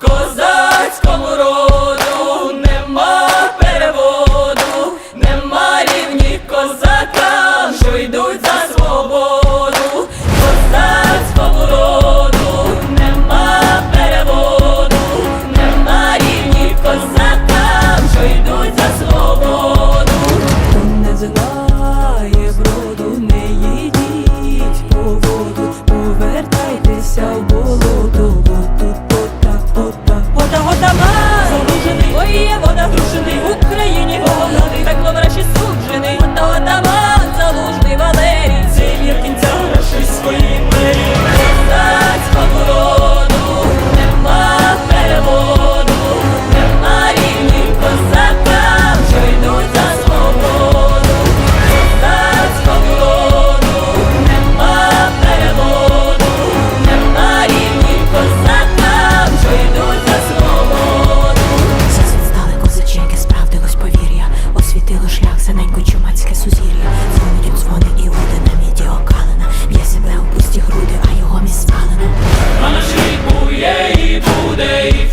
Козацькому роду нема переводу, нема рівні козакам, що йдуть за свободу. Козацькому роду нема переводу, нема рівні козакам, що йдуть за свободу. Хто не знає броду, не їдіть по воду, повертайтеся в болото, і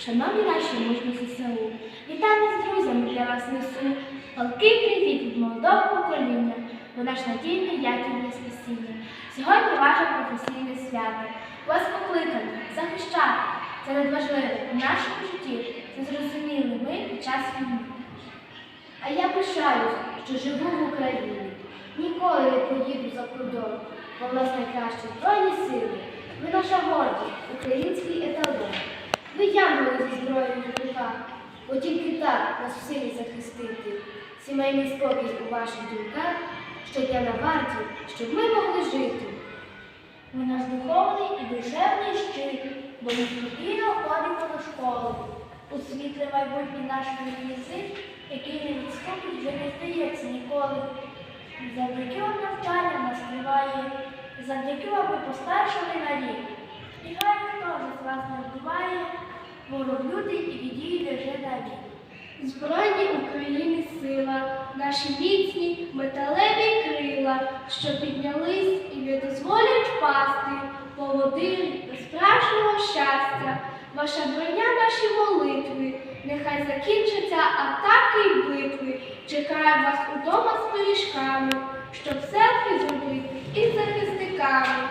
Шановні наші мужні ЗСУ, вітання з друзями для вас несу. Палкий привіт від молодого покоління, бо наш надійний яків є спасіння. Сьогодні ваше професійне свято. Вас покликано захищати. Це надважливо у нашому житті. Це зрозуміли ми під час війни. А я пишаюсь, що живу в Україні. Ніколи не поїду за кордон, бо в нас найкращі збройні сили. Ви наша гордість, український еталон. Ви янголи зі зброєю в руках, бо тільки так нас в силі захистити. Сімейний спокій у ваших думках, щоб я на варті, щоб ми могли жити. Ви наш духовний і душевний щит, бо ми спокійно ходимо до школи. У світле майбутнє наш язик, який не відступить вже не здається ніколи. Завдяки вам навчання нас триває, завдяки вам ви постаршили на рік. І хай ніхто з вас не ворог і відійде вже далі. Збройні України сила, наші міцні металеві крила, що піднялись і не дозволять впасти, поводирі до справжнього щастя. Ваша броня наші молитви, нехай закінчаться атаки й битви. Чекаю вас удома з пиріжками, щоб селфі зробити із захисниками.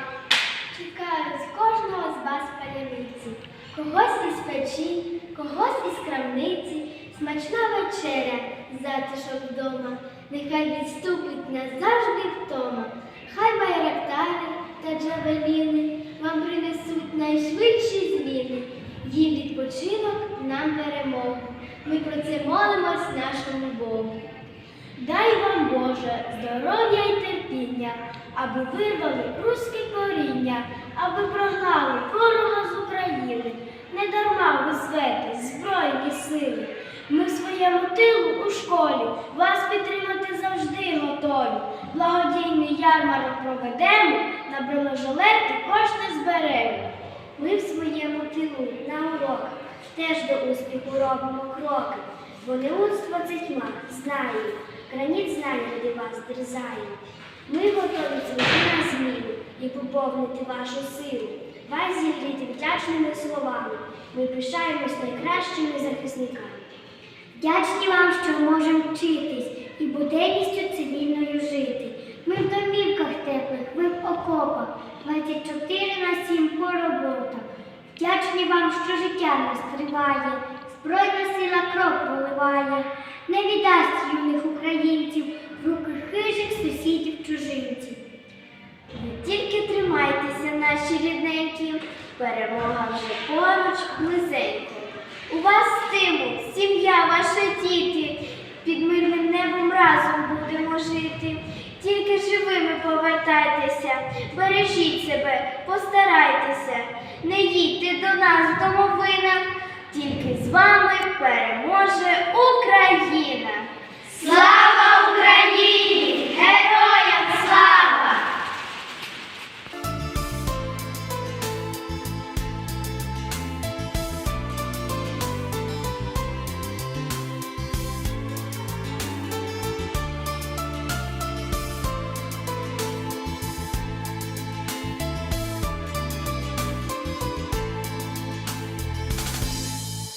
Чекаю з кожного з вас паляниці, когось із печі, когось із крамниці, смачна вечеря, затишок вдома, нехай відступить назавжди втома. Хай байрактари та джавеліни вам принесуть найшвидші зміни. Їм відпочинок, нам перемогу. Ми про це молимось нашому Богу. Дай вам Боже здоров'я й терпіння, аби вирвали руське коріння, аби прогнали ворога з України. Не дарма ви звете збройні сили. Ми в своєму тилу у школі вас підтримати завжди готові. Благодійний ярмарок проведемо, на бронежилети кошти зберемо. Ми в своєму тилу на уроках теж до успіху робимо кроки, бо неудство цитьма знає, граніт знань ради вас дерзає. Ми готові цвіти на зміну і поповнити вашу силу. Вас зігріти вдячними словами. Ми пишаємось найкращими захисниками. Вдячні вам, що можемо вчитись і буденністю цивільною жити. Ми в домівках теплих, ви в окопах, 24 на 7 по роботах. Вдячні вам, що життя нас триває, Збройна сила кров проливає, не віддасть юних перемога вже поруч близенько. У вас стимул, сім'я, ваші діти, під мирним небом разом будемо жити. Тільки живими повертайтеся, бережіть себе, постарайтеся, не їдьте до нас в домовинах, тільки з вами переможе Україна. Слава!